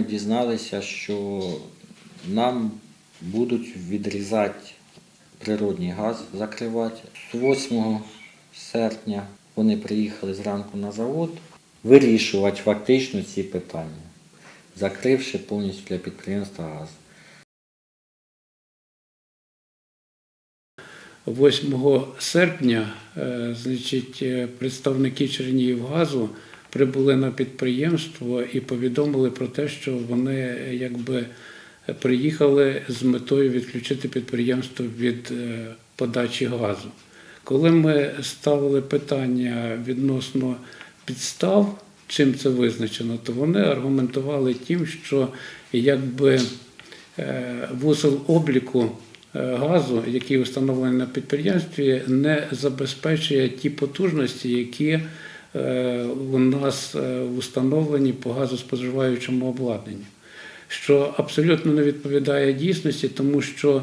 Ми дізналися, що нам будуть відрізати природний газ, закривати. З 8 серпня вони приїхали зранку на завод вирішувати фактично ці питання, закривши повністю для підприємства газ. 8 серпня е, значить, е, представники Чернігівгазу прибули на підприємство і повідомили про те, що вони якби приїхали з метою відключити підприємство від е, подачі газу. Коли ми ставили питання відносно підстав, чим це визначено, то вони аргументували тим, що якби е, вузол обліку е, газу, який встановлений на підприємстві, не забезпечує ті потужності, які у нас е, встановлені по газоспоживаючому обладнанню, що абсолютно не відповідає дійсності, тому що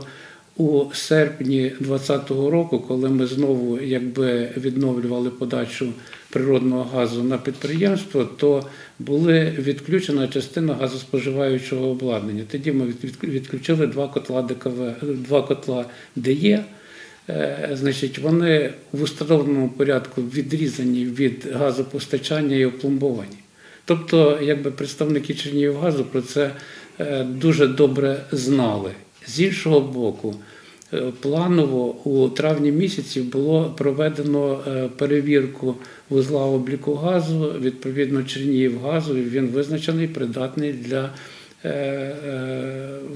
у серпні 2020 року, коли ми знову якби відновлювали подачу природного газу на підприємство, то були відключена частина газоспоживаючого обладнання. Тоді ми від- відключили два котла ДКВ, два котла ДЕ. Е, Значить, вони в установленому порядку відрізані від газопостачання і опломбовані. Тобто, якби представники Чернігівгазу про це е, дуже добре знали. З іншого боку, е, планово у травні місяці було проведено перевірку вузла обліку газу, відповідно Чернігівгазу, і він визначений придатний для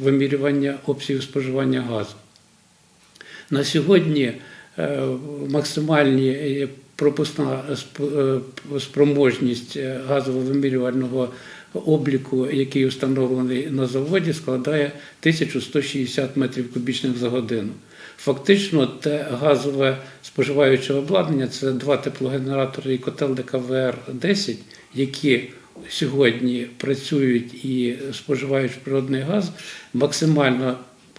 вимірювання обсягів споживання газу. На сьогодні е, максимальні е, пропускна е, спроможність газово-вимірювального обліку, який встановлений на заводі, складає 1160 метрів кубічних за годину. Фактично, те газове споживаюче обладнання це два теплогенератори і котел ДКВР-10, які сьогодні працюють і споживають природний газ, максимальна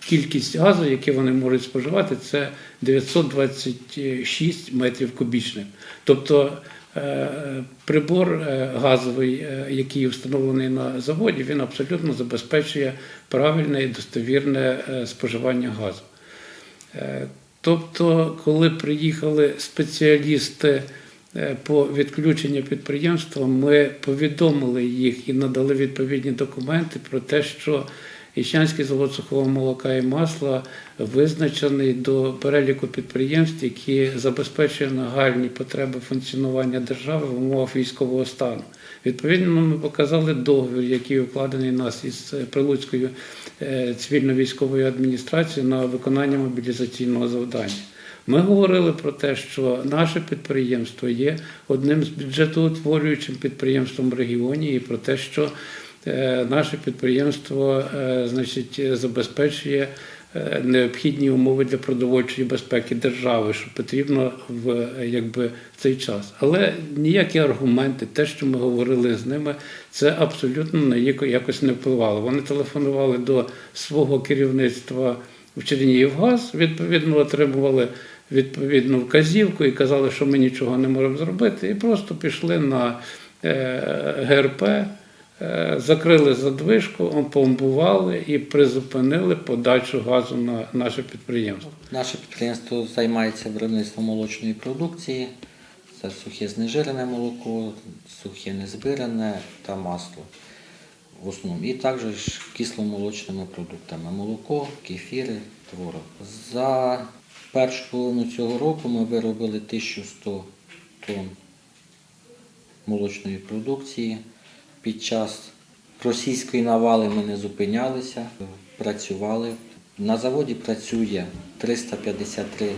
кількість газу, яку вони можуть споживати, це 926 метрів кубічних. Тобто е, прибор е, газовий, е, який встановлений на заводі, він абсолютно забезпечує правильне і достовірне споживання газу. Тобто, коли приїхали спеціалісти по відключенню підприємства, ми повідомили їх і надали відповідні документи про те, що Іщанський завод сухого молока і масла визначений до переліку підприємств, які забезпечують нагальні потреби функціонування держави в умовах військового стану. Відповідно, ми показали договір, який укладений нас із е, Прилуцькою е, цивільно-військовою адміністрацією на виконання мобілізаційного завдання. Ми говорили про те, що наше підприємство є одним з бюджетоутворюючим підприємством в регіоні, і про те, що наше підприємство е, значить, забезпечує е, необхідні умови для продовольчої безпеки держави, що потрібно в е, якби в цей час. Але ніякі аргументи, те, що ми говорили з ними, це абсолютно на якось не впливало. Вони телефонували до свого керівництва в Чернігівгаз, відповідно, отримували відповідну вказівку і казали, що ми нічого не можемо зробити, і просто пішли на е, ГРП, е, закрили задвижку, опломбували і призупинили подачу газу на наше підприємство. Наше підприємство займається виробництвом молочної продукції. Це сухе знежирене молоко, сухе незбирене та масло в основному. І також кисломолочними продуктами молоко, кефіри, творог. За першу половину цього року ми виробили 1100 тонн молочної продукції. Під час російської навали ми не зупинялися, працювали. На заводі працює 353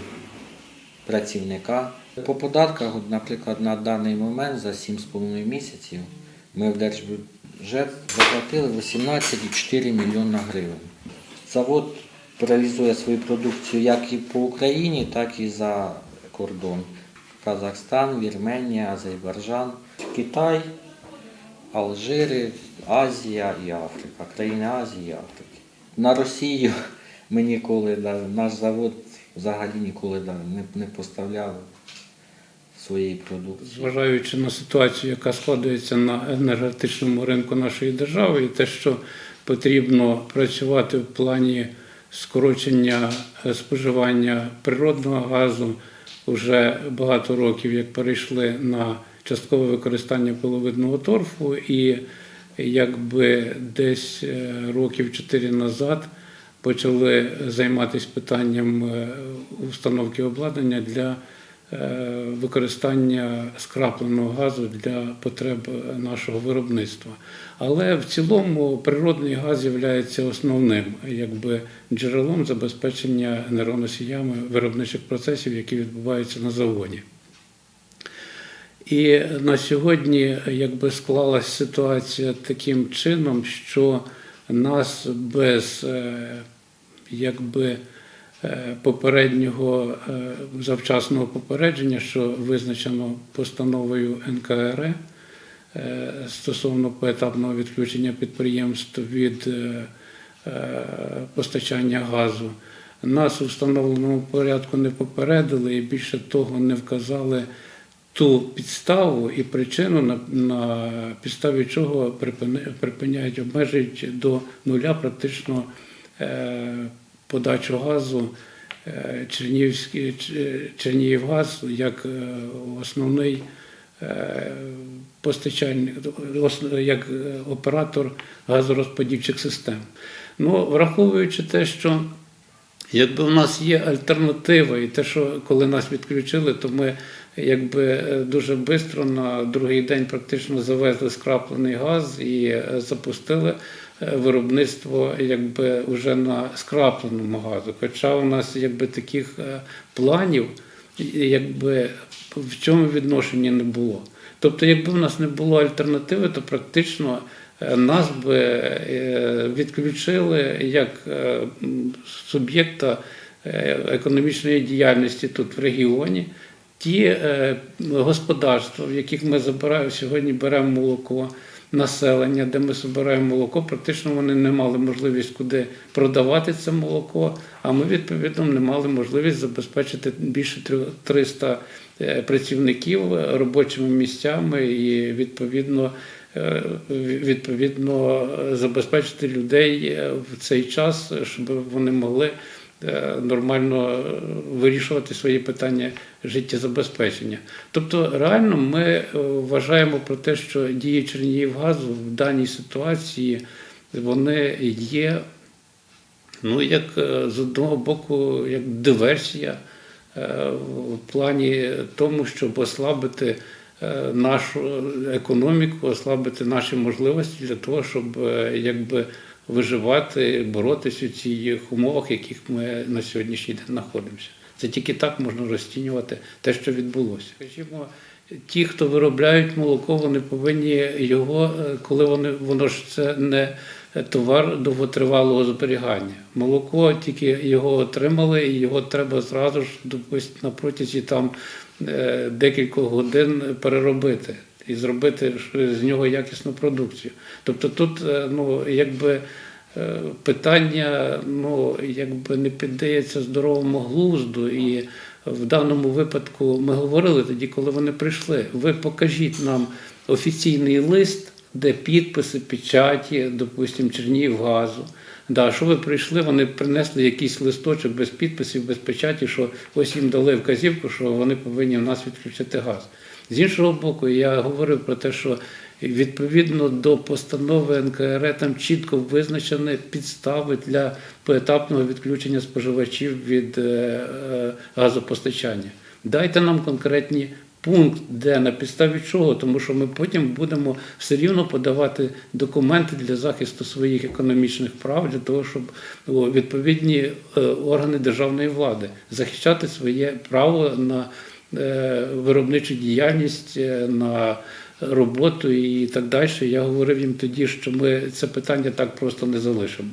працівника. По податках, наприклад, на даний момент за 7,5 місяців ми в держбюджет заплатили 18,4 мільйона гривень. Завод реалізує свою продукцію як і по Україні, так і за кордон. Казахстан, Вірменія, Азербайджан, Китай, Алжири, Азія і Африка, країни Азії і Африки. На Росію ми ніколи, наш завод взагалі ніколи не, не поставляв. своєї продукції. Зважаючи на ситуацію, яка складається на енергетичному ринку нашої держави, і те, що потрібно працювати в плані скорочення е, споживання природного газу, вже багато років, як перейшли на часткове використання пиловидного торфу, і якби десь е, років чотири назад почали займатися питанням е, установки обладнання для е, використання скрапленого газу для потреб нашого виробництва. Але в цілому природний газ є основним якби, джерелом забезпечення енергоносіями виробничих процесів, які відбуваються на заводі. І на сьогодні якби склалася ситуація таким чином, що нас без е, якби е, попереднього е, завчасного попередження, що визначено постановою НКР стосовно поетапного відключення підприємств від постачання газу. Нас у встановленому порядку не попередили і більше того не вказали ту підставу і причину, на, на підставі чого припиняють, обмежують до нуля практично е, подачу газу е, Чернігівгаз як е, основний е, постачальник, як оператор газорозподільчих систем. Ну, враховуючи те, що Якби у нас є альтернатива, і те, що коли нас відключили, то ми якби е, дуже швидко на другий день практично завезли скраплений газ і е, запустили е, виробництво якби вже на скрапленому газу. Хоча у нас якби таких планів якби в цьому відношенні не було. Тобто, якби в нас не було альтернативи, то практично нас би е, відключили як е, суб'єкта е, економічної діяльності тут в регіоні. Ті господарства, в яких ми забираємо сьогодні беремо молоко, населення, де ми збираємо молоко, практично вони не мали можливість куди продавати це молоко, а ми відповідно не мали можливість забезпечити більше трьох- 300 е, працівників робочими місцями і відповідно. Е, Відповідно, забезпечити людей е, в цей час, щоб вони могли е, нормально вирішувати свої питання життєзабезпечення. Тобто, реально ми вважаємо про те, що дії Чернігівгазу в даній ситуації вони є, ну як з одного боку, як диверсія в плані тому, щоб ослабити нашу економіку, ослабити наші можливості для того, щоб е, якби виживати, боротися у цих умовах, в яких ми на сьогоднішній день знаходимося. Це тільки так можна розцінювати те, що відбулося. Скажімо, ті, хто виробляють молоко, вони повинні його, е, коли вони воно ж це не товар довготривалого зберігання. Молоко тільки його отримали, і його треба зразу ж допустим, на протязі там е, декількох годин переробити і зробити з нього якісну продукцію. Тобто тут е, ну, якби е, питання ну, якби не піддається здоровому глузду. І в даному випадку ми говорили тоді, коли вони прийшли. Ви покажіть нам офіційний лист, де підписи, печаті, допустимо, Чернігівгазу. Да, що ви прийшли, вони принесли якийсь листочок без підписів, без печаті, що ось їм дали вказівку, що вони повинні в нас відключити газ. З іншого боку, я говорив про те, що відповідно до постанови НКР там чітко визначені підстави для поетапного відключення споживачів від е, е, газопостачання. Дайте нам конкретні пункт, де на підставі чого, тому що ми потім будемо все рівно подавати документи для захисту своїх економічних прав, для того, щоб відповідні е, органи державної влади захищати своє право на е, виробничу діяльність, е, на роботу і так далі. Я говорив їм тоді, що ми це питання так просто не залишимо.